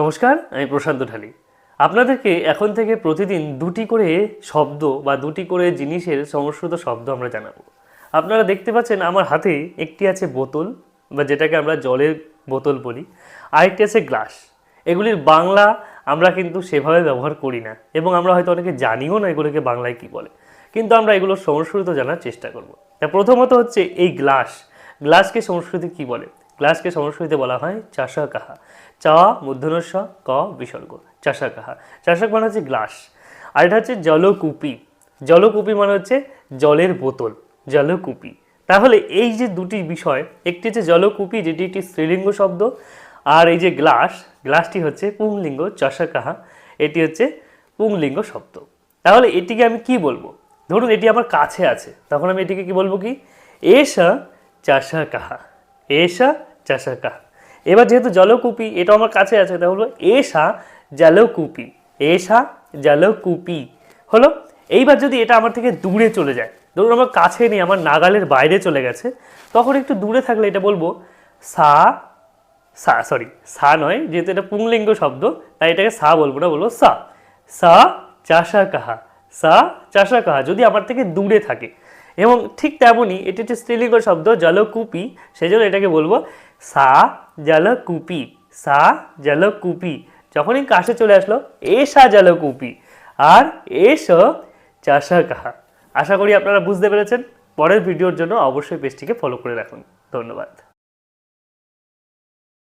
নমস্কার, আমি প্রশান্ত ঢালি। আপনাদেরকে এখন থেকে প্রতিদিন দুটি করে শব্দ বা দুটি করে জিনিসের সংস্কৃত শব্দ আমরা জানাব। আপনারা দেখতে পাচ্ছেন আমার হাতে একটি আছে বোতল বা যেটাকে আমরা জলের বোতল বলি আরেকটি আছে গ্লাস। এগুলির বাংলা আমরা কিন্তু সেভাবে ব্যবহার করি না এবং আমরা হয়তো অনেকে জানিও না এগুলোকে বাংলায় কি বলে। কিন্তু আমরা এগুলোর সংস্কৃত জানার চেষ্টা করব। তা প্রথমত হচ্ছে এই গ্লাস। গ্লাসকে সংস্কৃতি কি বলে? গ্লাসকে সংস্কৃতে বলা হয় চাষা কাহা চা মূর্ধনস্ব ক, বিসর্গ। চাষা কাহা চাষক মানে হচ্ছে গ্লাস। আর এটা হচ্ছে জলকূপি। জলকূপি মানে হচ্ছে জলের বোতল। জলকূপি। তাহলে এই যে দুটি বিষয়, একটি হচ্ছে জলকূপি, যেটি একটি স্ত্রীলিঙ্গ শব্দ, আর এই যে গ্লাস, গ্লাসটি হচ্ছে পুংলিঙ্গ চাষা কাহা এটি হচ্ছে পুংলিঙ্গ শব্দ। তাহলে এটিকে আমি কি বলব? ধরুন এটি আমার কাছে আছে, তখন আমি এটিকে কি বলব কি? এসা চাষা কাহা এসা চাষা কাহা এবার যেহেতু জলকূপি এটা আমার কাছে আছে তাহলে বলব এসা জলকূপি এসা জলকূপি। হলো, এইবার যদি এটা আমার থেকে দূরে চলে যায়, ধরুন আমার কাছে নেই, আমার নাগালের বাইরে চলে গেছে, তখন একটু দূরে থাকলে এটা বলব সা সা সরি সা নয়, যেহেতু এটা পুংলিঙ্গ শব্দ, তাই এটাকে সা বলব না, বলব সা। সা চাষা কাহা সা চাষা কাহা যদি আমার থেকে দূরে থাকে এবং ঠিক তেমনই এটি হচ্ছে স্ত্রীলিঙ্গ শব্দ জলকূপি সেই জন্য এটাকে বলব সা জলকূপি সা জলকূপি। যখনই কাছে চলে আসলো এসা জলকূপি, আর এস চাষা কাহা আশা করি আপনারা বুঝতে পেরেছেন। পরের ভিডিওর জন্য অবশ্যই পেজটিকে ফলো করে রাখুন। ধন্যবাদ।